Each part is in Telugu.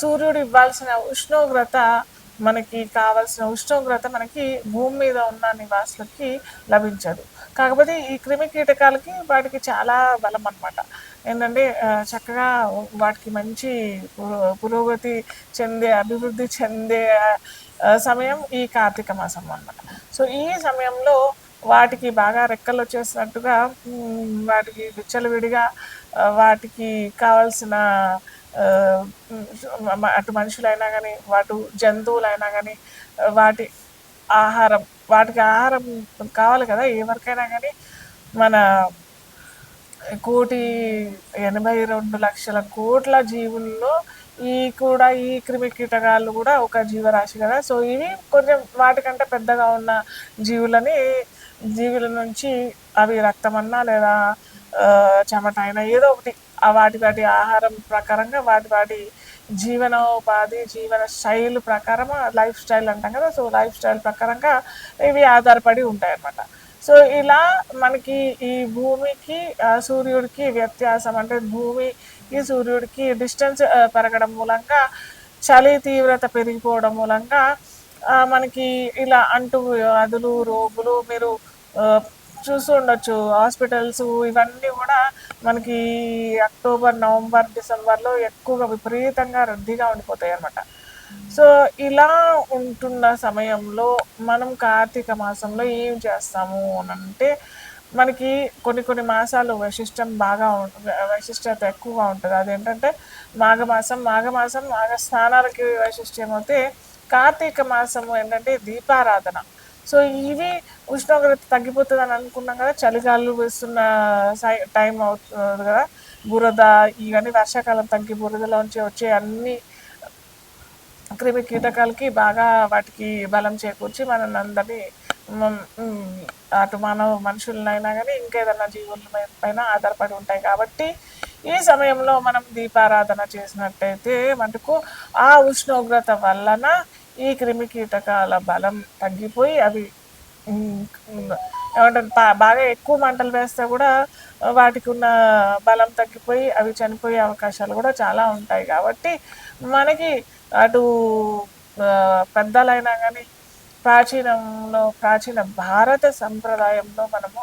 సూర్యుడు ఇవ్వాల్సిన ఉష్ణోగ్రత మనకి కావాల్సిన ఉష్ణోగ్రత మనకి భూమి మీద ఉన్న నివాసులకి లభించదు. కాకపోతే ఈ క్రిమి కీటకాలకి వాటికి చాలా బలం అన్నమాట. ఏంటంటే చక్కగా వాటికి మంచి పురోగతి చెందే అభివృద్ధి చెందే సమయం ఈ కార్తీక మాసం అన్నమాట. సో ఈ సమయంలో వాటికి బాగా రెక్కలు వచ్చేసినట్టుగా వాటికి విచ్చలవిడిగా వాటికి కావాల్సిన అటు మనుషులైనా కానీ వాటు జంతువులైనా కానీ వాటి ఆహారం వాటికి ఆహారం కావాలి కదా ఎవరికైనా కానీ మన కోటి ఎనభై రెండు లక్షల కోట్ల జీవుల్లో ఈ కూడా ఈ క్రిమి కీటకాలు కూడా ఒక జీవరాశి కదా. సో ఇవి కొంచెం వాటికంటే పెద్దగా ఉన్న జీవులని జీవుల నుంచి అవి రక్తమన్నా లేదా చెమట అయినా ఏదో ఒకటి. ఆ వాటి వాటి ఆహారం ప్రకారంగా వాటి వాటి జీవనోపాధి జీవన శైలి ప్రకారం లైఫ్ స్టైల్ అంటాం కదా. సో లైఫ్ స్టైల్ ప్రకారంగా ఇవి ఆధారపడి ఉంటాయి అన్నమాట సో ఇలా మనకి ఈ భూమికి సూర్యుడికి వ్యత్యాసం అంటే భూమికి సూర్యుడికి డిస్టెన్స్ పెరగడం మూలంగా చలి తీవ్రత పెరిగిపోవడం మూలంగా మనకి ఇలా అంటు వ్యాధులు రోగులు మీరు చూస్తూ ఉండొచ్చు. హాస్పిటల్స్ ఇవన్నీ కూడా మనకి అక్టోబర్ నవంబర్ డిసెంబర్లో ఎక్కువగా విపరీతంగా రద్దీగా ఉండిపోతాయి అనమాట సో ఇలా ఉంటున్న సమయంలో మనం కార్తీక మాసంలో ఏం చేస్తాము అని అంటే మనకి కొన్ని కొన్ని మాసాలు వైశిష్టం బాగా ఉం- వైశిష్టత ఎక్కువగా ఉంటుంది. అదేంటంటే మాఘమాసం మాఘమాసం మాఘ స్నానాలకి వైశిష్ట్యం అయితే కార్తీక మాసం ఏంటంటే దీపారాధన. సో ఇవి ఉష్ణోగ్రత తగ్గిపోతుంది అని అనుకున్నాం కదా చలిగాలు వేస్తున్న సై- టైం అవుతుంది కదా. బురద ఇవన్నీ వర్షాకాలం తగ్గి బురదలోంచి వచ్చే అన్ని క్రిమి కీటకాలకి బాగా వాటికి బలం చేకూర్చి మనం అందరినీ అటు మానవ మనుషులనైనా కానీ ఇంకేదైనా జీవుల పైన ఆధారపడి ఉంటాయి. కాబట్టి ఈ సమయంలో మనం దీపారాధన చేసినట్టయితే మటుకు ఆ ఉష్ణోగ్రత వలన ఈ క్రిమి కీటకాల బలం తగ్గిపోయి అవి ఏమంటారు బాగా ఎక్కువ మంటలు వేస్తే కూడా వాటికి ఉన్న బలం తగ్గిపోయి అవి చనిపోయే అవకాశాలు కూడా చాలా ఉంటాయి. కాబట్టి మనకి అటు పెద్దలైనా కానీ ప్రాచీనంలో ప్రాచీన భారత సంప్రదాయంలో మనము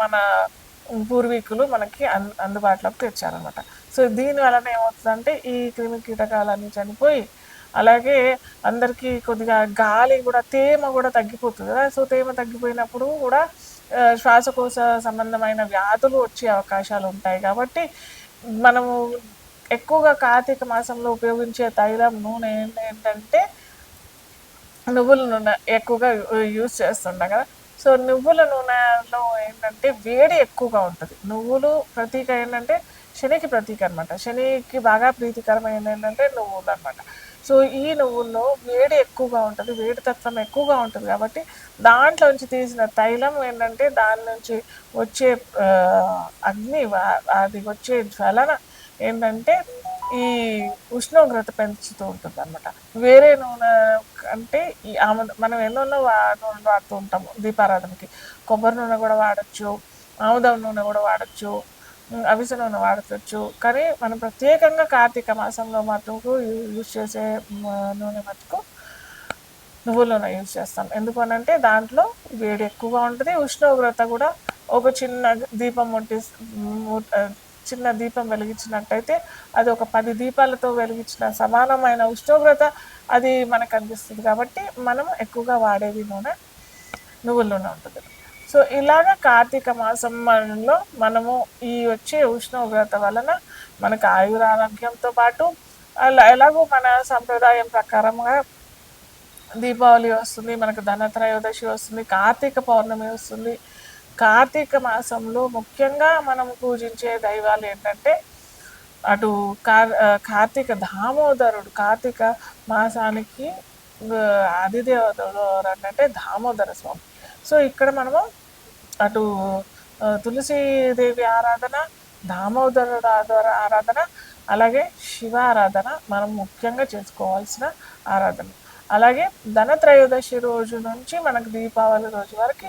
మన పూర్వీకులు మనకి అన్ అందుబాటులోకి తెచ్చారనమాట సో దీని వలన ఏమవుతుందంటే ఈ క్రిమి కీటకాలన్నీ చనిపోయి అలాగే అందరికీ కొద్దిగా గాలి కూడా తేమ కూడా తగ్గిపోతుంది కదా. సో తేమ తగ్గిపోయినప్పుడు కూడా శ్వాసకోశ సంబంధమైన వ్యాధులు వచ్చే అవకాశాలు ఉంటాయి కాబట్టి మనము ఎక్కువగా కార్తీక మాసంలో ఉపయోగించే తైలం నూనె ఏంటంటే నువ్వుల నూనె ఎక్కువగా యూజ్ చేస్తుంటాం కదా. సో నువ్వుల నూనెలో ఏంటంటే వేడి ఎక్కువగా ఉంటుంది. నువ్వులు ప్రతీక ఏంటంటే శనికి ప్రతీక అనమాట శనికి బాగా ప్రీతికరమైనది ఏంటంటే నువ్వులు అనమాట సో ఈ నువ్వుల్లో వేడి ఎక్కువగా ఉంటుంది వేడి తత్వం ఎక్కువగా ఉంటుంది కాబట్టి దాంట్లోంచి తీసిన తైలం ఏంటంటే దాని నుంచి వచ్చే అగ్ని అది వచ్చే జ్వలన ఏంటంటే ఈ ఉష్ణోగ్రత పెంచుతూ ఉంటుంది అనమాట వేరే నూనె అంటే ఈ ఆమె మనం ఎన్నెన్నో వా వాడుతూ ఉంటాము. దీపారాధనకి కొబ్బరి నూనె కూడా వాడచ్చు ఆముదం నూనె కూడా వాడచ్చు అవిసె నూనె వాడచ్చు. కానీ మనం ప్రత్యేకంగా కార్తీక మాసంలో మటుకు యూజ్ చేసే నూనె మటుకు నువ్వుల నూనె యూజ్ చేస్తాం. ఎందుకనంటే దాంట్లో వేడి ఎక్కువగా ఉంటుంది ఉష్ణోగ్రత కూడా ఒక చిన్న దీపం ముట్టి చిన్న దీపం వెలిగించినట్టయితే అది ఒక పది దీపాలతో వెలిగించిన సమానమైన ఉష్ణోగ్రత అది మనకు అనిపిస్తుంది కాబట్టి మనం ఎక్కువగా వాడేది నూనె నువ్వుల నూనె ఉంటుంది. సో ఇలాగ కార్తీక మాసంలో మనము ఈ వచ్చే ఉష్ణోగ్రత వలన మనకు ఆయురారోగ్యంతో పాటు అలా ఎలాగో మన సంప్రదాయం ప్రకారంగా దీపావళి వస్తుంది మనకు ధనత్రయోదశి వస్తుంది కార్తీక పౌర్ణమి వస్తుంది కార్తీక మాసంలో ముఖ్యంగా మనం పూజించే దైవాలు ఏంటంటే అటు కార్ కార్తీక దామోదరుడు కార్తీక మాసానికి ఆదిదేవతలు అధిదేవతలు అంటే దామోదర స్వామి. సో ఇక్కడ మనము అటు తులసీదేవి ఆరాధన దామోదరుడు ఆధార ఆరాధన అలాగే శివ ఆరాధన మనం ముఖ్యంగా చేసుకోవాల్సిన ఆరాధన. అలాగే ధనత్రయోదశి రోజు నుంచి మనకు దీపావళి రోజు వరకు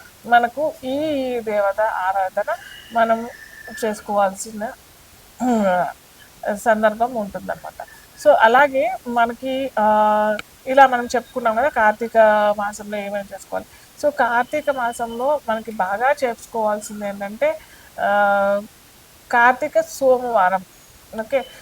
మనకు ఈ దేవత ఆరాధన మనం చేసుకోవాల్సిన సందర్భం సందర్భం ఉంటుందన్నమాట. సో అలాగే మనకి ఇలా మనం చెప్పుకున్నాం కదా కార్తీక మాసంలో ఏమేమి చేసుకోవాలి. సో కార్తీక మాసంలో మనకి బాగా చేసుకోవాల్సింది ఏంటంటే కార్తీక సోమవారం. ఓకే?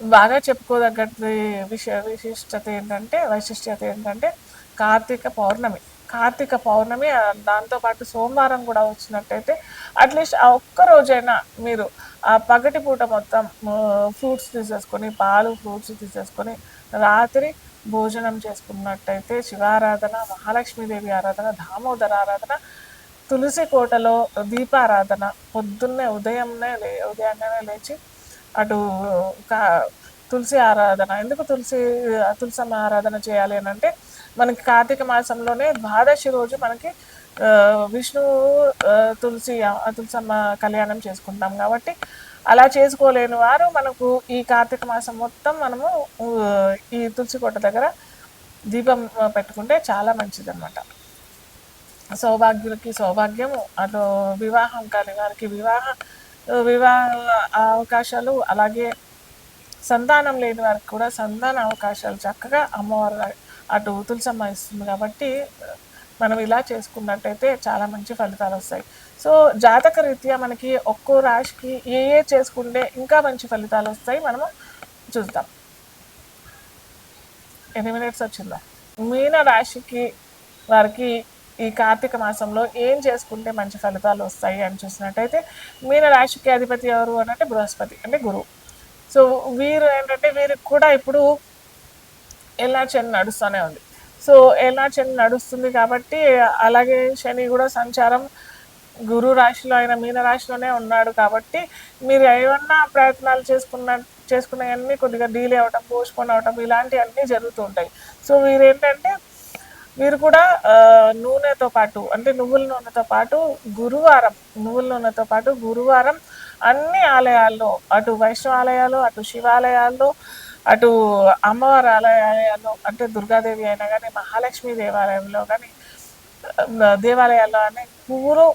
బాగా చెప్పుకోదగ్గది విశ విశిష్టత ఏంటంటే వైశిష్ట్యత ఏంటంటే కార్తీక పౌర్ణమి. కార్తీక పౌర్ణమి దాంతోపాటు సోమవారం కూడా వచ్చినట్టయితే అట్లీస్ట్ ఆ ఒక్క రోజైనా మీరు ఆ పగటి పూట మొత్తం ఫ్రూట్స్ తీసేసుకొని పాలు ఫ్రూట్స్ తీసేసుకొని రాత్రి భోజనం చేసుకున్నట్టయితే శివారాధన మహాలక్ష్మీదేవి ఆరాధన దామోదర ఆరాధన తులసి కోటలో దీపారాధన పొద్దున్నే ఉదయంనే లే ఉదయాన్నే లేచి అటు కా తులసి ఆరాధన. ఎందుకు తులసి తులసమ్మ ఆరాధన చేయాలి అని అంటే మనకి కార్తీక మాసంలోనే ద్వాదశి రోజు మనకి విష్ణువు తులసి తులసమ్మ కళ్యాణం చేసుకుంటాం కాబట్టి అలా చేసుకోలేని వారు మనకు ఈ కార్తీక మాసం మొత్తం మనము ఈ తులసి కోట దగ్గర దీపం పెట్టుకుంటే చాలా మంచిదన్నమాట. సౌభాగ్యులకి సౌభాగ్యము అటు వివాహం కాని వారికి వివాహ వివాహ అవకాశాలు అలాగే సంతానం లేని వారికి కూడా సంతాన అవకాశాలు చక్కగా అమ్మవారు అటు తులసమ్మ ఇస్తుంది కాబట్టి మనం ఇలా చేసుకున్నట్టయితే చాలా మంచి ఫలితాలు వస్తాయి. సో జాతక రీత్యా మనకి ఒక్కో రాశికి ఏ ఏ చేసుకుంటే ఇంకా మంచి ఫలితాలు వస్తాయి మనము చూద్దాం. ఎన్ని మినిట్స్ వచ్చిందా? మీన రాశికి వారికి ఈ కార్తీక మాసంలో ఏం చేసుకుంటే మంచి ఫలితాలు వస్తాయి అని చూసినట్టయితే మీన రాశికి అధిపతి ఎవరు అని అంటే బృహస్పతి అంటే గురువు. సో వీరు ఏంటంటే వీరికి కూడా ఇప్పుడు ఎలా శని నడుస్తూనే ఉంది. సో ఎలా శని నడుస్తుంది కాబట్టి అలాగే శని కూడా సంచారం గురు రాశిలో అయిన మీన రాశిలోనే ఉన్నాడు కాబట్టి మీరు ఏమన్నా ప్రయత్నాలు చేసుకున్న చేసుకునేవన్నీ కొద్దిగా డీలే అవటం పోస్ట్పోన్ అవటం ఇలాంటివన్నీ జరుగుతూ ఉంటాయి. సో వీరేంటంటే వీరు కూడా నూనెతో పాటు అంటే నువ్వుల నూనెతో పాటు గురువారం నువ్వుల నూనెతో పాటు గురువారం అన్ని ఆలయాల్లో అటు వైష్ణవ ఆలయాలు అటు శివాలయాల్లో అటు అమ్మవారి ఆలయాల్లో అంటే దుర్గాదేవి అయినా కానీ మహాలక్ష్మి దేవాలయంలో కానీ దేవాలయాల్లో అని పువ్వులు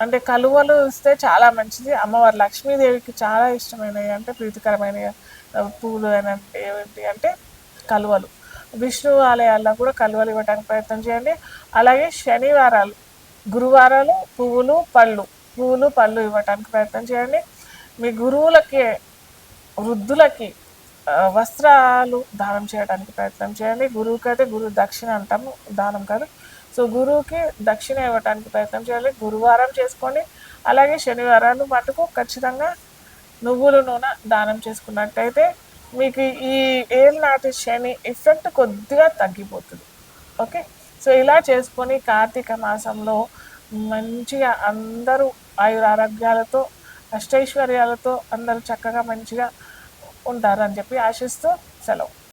అంటే కలువలు ఇస్తే చాలా మంచిది. అమ్మవారి లక్ష్మీదేవికి చాలా ఇష్టమైనవి అంటే ప్రీతికరమైన పువ్వులు అని అంటే ఏమిటి అంటే కలువలు. విష్ణు ఆలయాల్లో కూడా కలువలు ఇవ్వడానికి ప్రయత్నం చేయండి. అలాగే శనివారాలు గురువారాలు పువ్వులు పళ్ళు పువ్వులు పళ్ళు ఇవ్వడానికి ప్రయత్నం చేయండి. మీ గురువులకి వృద్ధులకి వస్త్రాలు దానం చేయడానికి ప్రయత్నం చేయండి. గురువుకి అయితే గురువు దక్షిణ అంటాము దానం కాదు. సో గురువుకి దక్షిణ ఇవ్వడానికి ప్రయత్నం చేయాలి గురువారం చేసుకోండి. అలాగే శనివారాలు మటుకు ఖచ్చితంగా నువ్వుల నూనె దానం చేసుకున్నట్టయితే మీకు ఈ ఏళ్ళనాటి శని ఎఫెక్ట్ కొద్దిగా తగ్గిపోతుంది. ఓకే సో ఇలా చేసుకొని కార్తీక మాసంలో మంచిగా అందరూ ఆయురారోగ్యాలతో అష్టైశ్వర్యాలతో అందరూ చక్కగా మంచిగా ఉంటారని చెప్పి ఆశిస్తూ సెలవు.